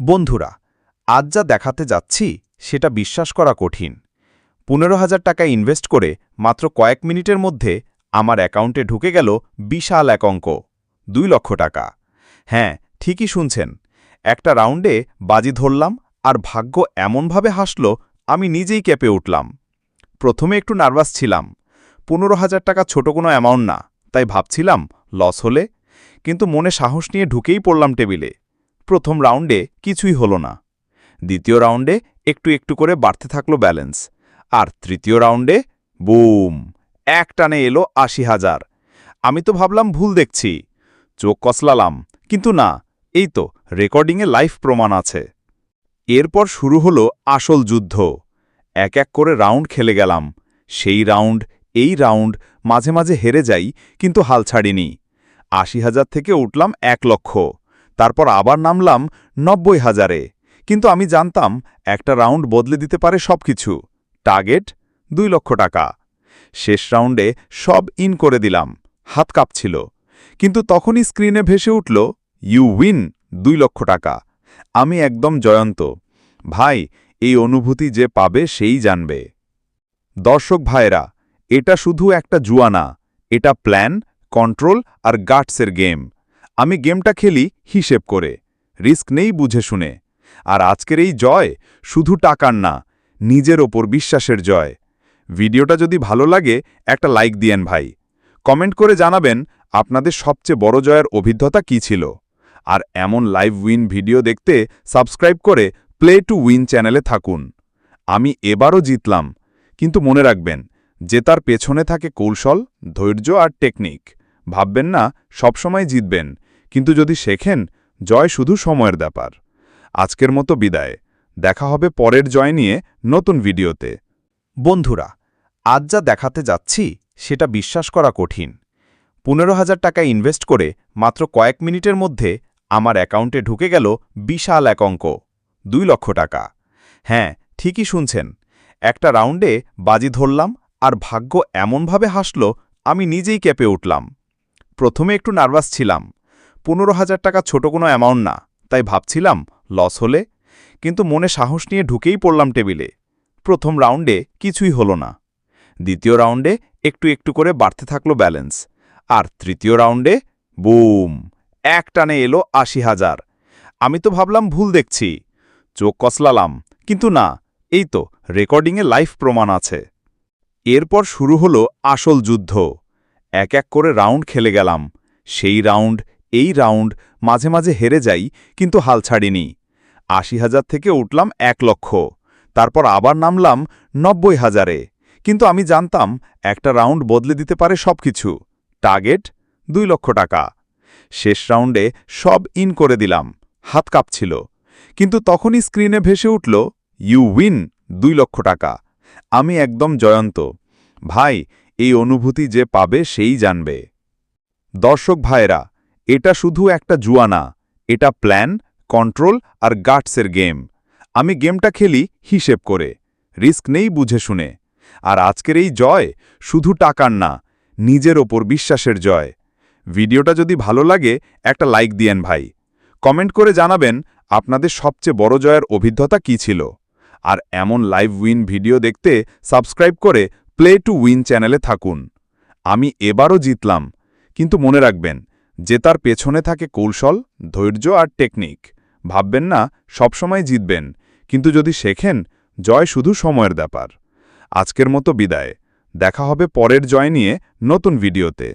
বন্ধুরা, আজ যা দেখাতে যাচ্ছি সেটা বিশ্বাস করা কঠিন। পনেরো হাজার টাকা ইনভেস্ট করে মাত্র কয়েক মিনিটের মধ্যে আমার অ্যাকাউন্টে ঢুকে গেল বিশাল এক অঙ্ক, দুই লক্ষ টাকা। হ্যাঁ ঠিকই শুনছেন, একটা রাউন্ডে বাজি ধরলাম আর ভাগ্য এমনভাবে হাসল, আমি নিজেই কেঁপে উঠলাম। প্রথমে একটু নার্ভাস ছিলাম, পনেরো হাজার টাকা ছোট কোনো অ্যামাউন্ট না, তাই ভাবছিলাম লস হলে, কিন্তু মনে সাহস নিয়ে ঢুকেই পড়লাম টেবিলে। প্রথম রাউন্ডে কিছুই হলো না। দ্বিতীয় রাউন্ডে একটু একটু করে বাড়তে থাকল ব্যালেন্স। আর তৃতীয় রাউন্ডে বুম! এক টানে এলো আশি হাজার। আমি তো ভাবলাম ভুল দেখছি। চোখ কসলালাম কিন্তু না, এই তো রেকর্ডিংয়ে লাইভ প্রমাণ আছে। এরপর শুরু হলো আসল যুদ্ধ। এক এক করে রাউন্ড খেলে গেলাম। সেই রাউন্ড, এই রাউন্ড মাঝে মাঝে হেরে যাই, কিন্তু হাল ছাড়িনি। আশি হাজার থেকে উঠলাম এক লক্ষ। তারপর আবার নামলাম নব্বই হাজারে। কিন্তু আমি জানতাম একটা রাউন্ড বদলে দিতে পারে সবকিছু। টার্গেট দুই লক্ষ টাকা। শেষ রাউন্ডে সব ইন করে দিলাম। হাত কাঁপছিল। কিন্তু তখনই স্ক্রিনে ভেসে উঠল ইউ উইন দুই লক্ষ টাকা। আমি একদম জয়ন্ত। ভাই, এই অনুভূতি যে পাবে সেই জানবে। দর্শক ভাইরা এটা শুধু একটা জুয়া না এটা প্ল্যান, কন্ট্রোল আর গাটসের গেম। আমি গেমটা খেলি হিসেব করে। রিস্ক নেই বুঝে শুনে। আর আজকের এই জয় শুধু টাকার না, নিজের ওপর বিশ্বাসের জয়। ভিডিওটা যদি ভালো লাগে, একটা লাইক দিয়েন ভাই। কমেন্ট করে জানাবেন আপনাদের সবচেয়ে বড় জয়ের অভিজ্ঞতা কী ছিল। আর এমন লাইভ উইন ভিডিও দেখতে সাবস্ক্রাইব করে প্লে টু উইন চ্যানেলে থাকুন। আমি এবারও জিতলাম, কিন্তু মনে রাখবেন, জেতার পেছনে থাকে কৌশল, ধৈর্য আর টেকনিক। ভাববেন না, সবসময় জিতবেন। কিন্তু যদি শেখেন, জয় শুধু সময়ের ব্যাপার। আজকের মতো বিদায়। দেখা হবে পরের জয় নিয়ে নতুন ভিডিওতে। বন্ধুরা, আজ যা দেখাতে যাচ্ছি, সেটা বিশ্বাস করা কঠিন। পনেরো হাজার টাকা ইনভেস্ট করে মাত্র কয়েক মিনিটের মধ্যে আমার অ্যাকাউন্টে ঢুকে গেল বিশাল এক অঙ্ক, দুই লক্ষ টাকা। হ্যাঁ ঠিকই শুনছেন, একটা রাউন্ডে বাজি ধরলাম আর ভাগ্য এমনভাবে হাসল, আমি নিজেই কেঁপে উঠলাম। প্রথমে একটু নার্ভাস ছিলাম পনেরো হাজার টাকা ছোট কোনো অ্যামাউন্ট না। তাই ভাবছিলাম লস হলে। কিন্তু মনে সাহস নিয়ে ঢুকেই পড়লাম টেবিলে। প্রথম রাউন্ডে কিছুই হলো না। দ্বিতীয় রাউন্ডে একটু একটু করে বাড়তে থাকল ব্যালেন্স আর তৃতীয় রাউন্ডে বুম এক টানে এলো আশি হাজার। আমি তো ভাবলাম ভুল দেখছি। চোখ কসলালাম। কিন্তু না, এই তো রেকর্ডিংয়ে লাইভ প্রমাণ আছে। এরপর শুরু হলো আসল যুদ্ধ। এক এক করে রাউন্ড খেলে গেলাম। সেই রাউন্ড এই রাউন্ড মাঝে মাঝে হেরে যাই, কিন্তু হাল ছাড়িনি। আশি হাজার থেকে উঠলাম এক লক্ষ, তারপর আবার নামলাম নব্বই হাজারে। কিন্তু আমি জানতাম একটা রাউন্ড বদলে দিতে পারে সবকিছু। টার্গেট দুই লক্ষ টাকা। শেষ রাউন্ডে সব ইন করে দিলাম, হাত কাঁপছিল। কিন্তু তখনই স্ক্রিনে ভেসে উঠল, ইউ উইন দুই লক্ষ টাকা। আমি একদম জয়ন্ত। ভাই, এই অনুভূতি যে পাবে সেই জানবে। দর্শক ভাইরা এটা শুধু একটা জুয়া না, এটা প্ল্যান, কন্ট্রোল আর গাটসের গেম। আমি গেমটা খেলি হিসেব করে, রিস্ক নেই বুঝে শুনে। আর আজকের এই জয় শুধু টাকার না, নিজের ওপর বিশ্বাসের জয়। ভিডিওটা যদি ভালো লাগে, একটা লাইক দিয়েন ভাই। কমেন্ট করে জানাবেন আপনাদের সবচেয়ে বড় জয়ের অভিজ্ঞতা কী ছিল। আর এমন লাইভ উইন ভিডিও দেখতে সাবস্ক্রাইব করে প্লে টু উইন চ্যানেলে থাকুন। আমি এবারও জিতলাম, কিন্তু মনে রাখবেন জেতার পেছনে থাকে কৌশল, ধৈর্য আর টেকনিক। ভাববেন না, সবসময় জিতবেন, কিন্তু যদি শেখেন, জয় শুধু সময়ের ব্যাপার। আজকের মতো বিদায়। দেখা হবে পরের জয় নিয়ে নতুন ভিডিওতে।